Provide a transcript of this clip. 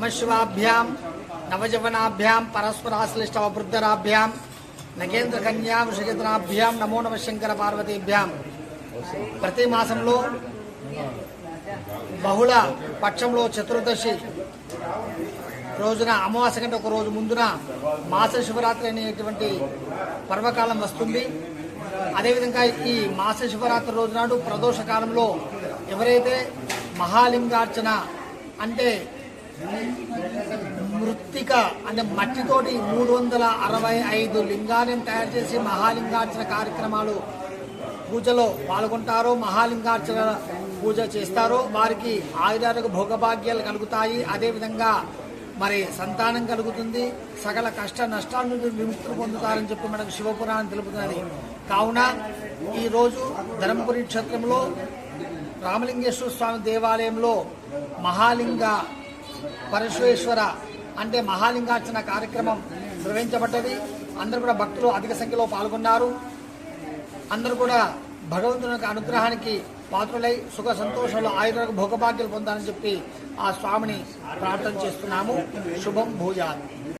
నమశివాభ్యాం నవజవనాభ్యాం పరస్పరాశ్లిష్టవృద్ధరాభ్యాం నగేంద్ర కన్యా వృషకేతనాభ్యాం నమో నమ శంకర పార్వతీభ్యాం ప్రతి మాసంలో బహుళ పక్షంలో చతుర్దశి రోజున అమావాస్య కంటే ఒక రోజు ముందున మాస శివరాత్రి అనేటువంటి పర్వకాలం వస్తుంది. అదేవిధంగా ఈ మాస శివరాత్రి రోజు నాడు ప్రదోష కాలంలో ఎవరైతే మహాలింగార్చన అంటే మృత్తిక అంటే మట్టితోటి మూడు వందల అరవై ఐదు లింగాలను తయారు చేసి మహాలింగార్చన కార్యక్రమాలు పూజలో పాల్గొంటారో మహాలింగార్చన పూజ చేస్తారో వారికి ఆయుధాలకు భోగభాగ్యాలు కలుగుతాయి. అదేవిధంగా మరి సంతానం కలుగుతుంది. సకల కష్ట నష్టాల నుండి విముక్తులు పొందుతారని చెప్పి మనకు శివపురాణం తెలుపుతున్నది. కావున ఈరోజు ధర్మపురి క్షేత్రంలో రామలింగేశ్వర స్వామి దేవాలయంలో మహాలింగ పరశువేశ్వర అంటే మహాలింగార్చన కార్యక్రమం నిర్వహించబడ్డది. అందరూ కూడా భక్తులు అధిక సంఖ్యలో పాల్గొన్నారు. అందరూ కూడా భగవంతుని యొక్క అనుగ్రహానికి పాత్రులై సుఖ సంతోషంలో ఆయుర్వేద భోగభాగ్యాలు పొందాలని చెప్పి ఆ స్వామిని ప్రార్థన చేస్తున్నాము. శుభం భూజాలు